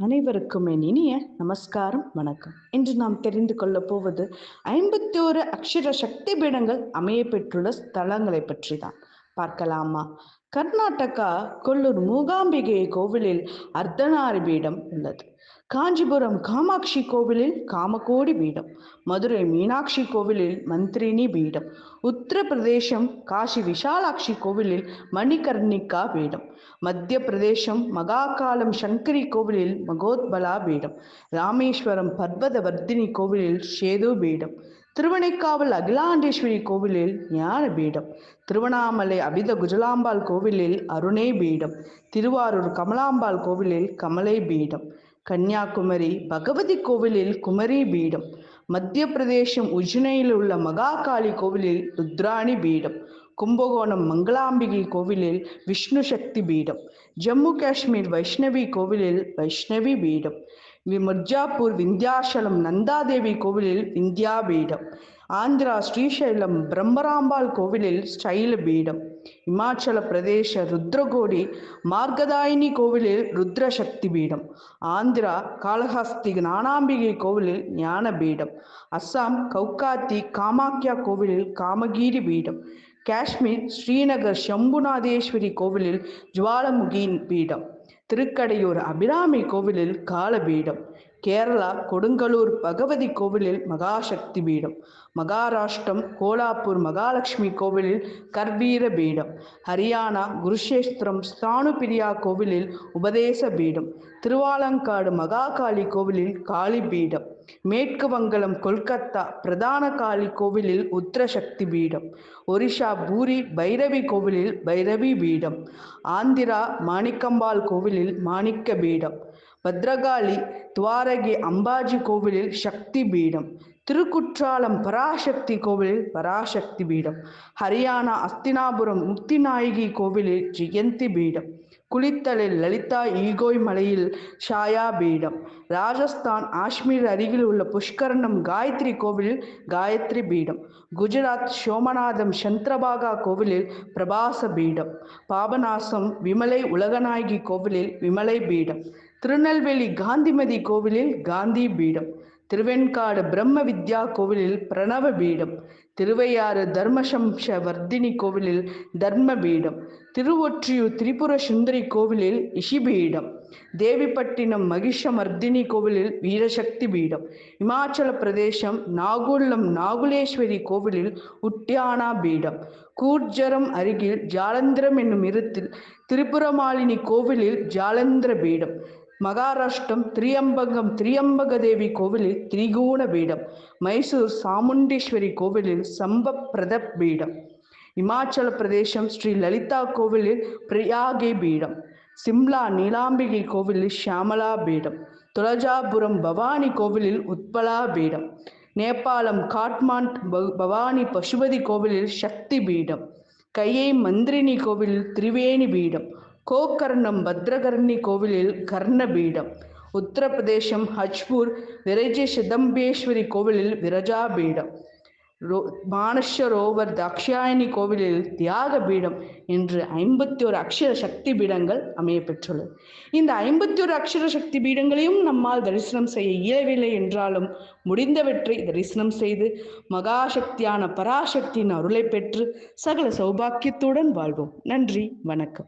அனைவருக்கும் என் இனிய நமஸ்காரம் வணக்கம். இன்று நாம் தெரிந்து கொள்ளப் போவது ஐம்பத்தி ஒரு அக்ஷர சக்தி பீடங்கள் அமைய பெற்றுள்ள ஸ்தலங்களை பற்றி தான் பார்க்கலாமா? கர்நாடகா கொல்லூர் மூகாம்பிகை கோவிலில் அர்த்தநாரி பீடம் உள்ளது. காஞ்சிபுரம் காமாட்சி கோவிலில் காமகோடி பீடம் மதுரை மீனாட்சி கோவிலில் மந்திரினி பீடம் உத்தரப்பிரதேசம் காசி விஷாலாட்சி கோவிலில் மணிகர்ணிகா பீடம் மத்திய பிரதேசம் மகாகாலம் சங்கரி கோவிலில் மகோத்பலா பீடம் ராமேஸ்வரம் பர்வதவர்தினி கோவிலில் சேது பீடம் திருவணைக்காவல் அகிலாண்டேஸ்வரி கோவிலில் ஞான பீடம். திருவண்ணாமலை அபித குஜலாம்பாள் கோவிலில் அருணே பீடம். திருவாரூர் கமலாம்பாள் கோவிலில் கமலை பீடம். கன்னியாகுமரி பகவதி கோவிலில் குமரி பீடம். மத்திய பிரதேசம் உஜ்னையில் உள்ள மகாகாளி கோவிலில் ருத்ராணி பீடம். கும்பகோணம் மங்களாம்பிகை கோவிலில் விஷ்ணு சக்தி பீடம். ஜம்மு காஷ்மீர் வைஷ்ணவி கோவிலில் வைஷ்ணவி பீடம். மிர்ஜாப்பூர் விந்தியாசலம் நந்தாதேவி கோவிலில் விந்தியா பீடம் ஆந்திரா ஸ்ரீசைலம் பிரம்மராம்பாள் கோவிலில் ஸ்டைல பீடம் இமாச்சல பிரதேச ருத்ரகோடி மார்கதாயினி கோவிலில் ருத்ரசக்தி பீடம் ஆந்திரா காளஹஸ்தி ஞானாம்பிகை கோவிலில் ஞான பீடம் அஸ்ஸாம் கவுகாத்தி காமாக்கியா கோவிலில் காமகிரி பீடம் காஷ்மீர் ஸ்ரீநகர் சம்புநாதேஸ்வரி கோவிலில் ஜுவாலமுகி பீடம். திருக்கடையூர் அபிராமி கோவிலில் காலபீடம். கேரளா கொடுங்கலூர் பகவதி கோவிலில் மகாசக்தி பீடம் மகாராஷ்டிரம் கோலாப்பூர் மகாலட்சுமி கோவிலில் கர்வீர பீடம் ஹரியானா குருஷேஸ்திரம் ஸ்தானுபிரியா கோவிலில் உபதேச பீடம் திருவாலங்காடு மகாகாளி கோவிலில் காளி பீடம் மேற்கு வங்கலம் கொல்கத்தா பிரதான காளி கோவிலில் உத்திரசக்தி பீடம் ஒரிஷா பூரி பைரவி கோவிலில் பைரவி பீடம் ஆந்திரா மாணிக்கம்பாள் கோவிலில் மாணிக்க பீடம் பத்ரகாளி துவாரகி அம்பாஜி கோவிலில் சக்தி பீடம். திருக்குற்றாலம் பராசக்தி கோவிலில் பராசக்தி பீடம். ஹரியானா அஸ்தினாபுரம் முக்திநாயகி கோவிலில் ஜெயந்தி பீடம். குளித்தலில் லலிதா ஈகோய் மலையில் ஷாயா பீடம் ராஜஸ்தான் காஷ்மீர் அருகில் உள்ள புஷ்கரணம் காயத்ரி கோவிலில் காயத்ரி பீடம். குஜராத் சோமநாதம் சந்திரபாகா கோவிலில் பிரபாச பீடம். பாபநாசம் விமலை உலகநாயகி கோவிலில் விமலை பீடம். திருநெல்வேலி காந்திமதி கோவிலில் காந்தி பீடம். திருவெண்காடு பிரம்ம வித்யா கோவிலில் பிரணவ பீடம் திருவையாறு தர்மசம்ச வர்த்தினி கோவிலில் தர்ம பீடம் திருவொற்றியூர் திரிபுர சுந்தரி கோவிலில் இஷிபீடம் தேவிப்பட்டினம் மகிஷமர்தினி கோவிலில் வீரசக்தி பீடம் இமாச்சல பிரதேசம் நாகுல்லம் நாகுலேஸ்வரி கோவிலில் உட்டியானா பீடம் கூர்ஜரம் அருகில் ஜாலந்திரம் என்னும் இருத்தில் திரிபுரமாலினி கோவிலில் ஜாலந்திர பீடம் மகாராஷ்டிரம் திரியம்பகம் திரியம்பக தேவி கோவிலில் திரிகோண பீடம் மைசூர் சாமுண்டீஸ்வரி கோவிலில் சம்பப்பிரத பீடம் இமாச்சல பிரதேசம் ஸ்ரீ லலிதா கோவிலில் பிரியாகி பீடம் சிம்லா நீலாம்பிகை கோவிலில் ஷியாமலா பீடம் துளஜாபுரம் பவானி கோவிலில் உத்பலா பீடம் நேபாளம் காட்மாண்ட் பவானி பசுபதி கோவிலில் சக்தி பீடம் கையை மந்திரினி கோவிலில் திரிவேணி பீடம் கோகர்ணம் பத்ரகர்ணி கோவிலில் கர்ணபீடம். உத்தரப்பிரதேசம் ஹஜ்பூர் விரஜ சிதம்பேஸ்வரி கோவிலில் விரஜா பீடம் ரோ மானஷரோவர் தாக்ஷாயணி கோவிலில் தியாக பீடம் என்று ஐம்பத்தி ஒரு அக்ஷர சக்தி பீடங்கள் அமைய பெற்றுள்ளது. இந்த ஐம்பத்தி ஒரு அக்ஷர சக்தி பீடங்களையும் நம்மால் தரிசனம் செய்ய இயலவில்லை என்றாலும் முடிந்தவற்றை தரிசனம் செய்து மகாசக்தியான பராசக்தியின் அருளை பெற்று சகல சௌபாக்கியத்துடன் வாழ்வோம். நன்றி வணக்கம்.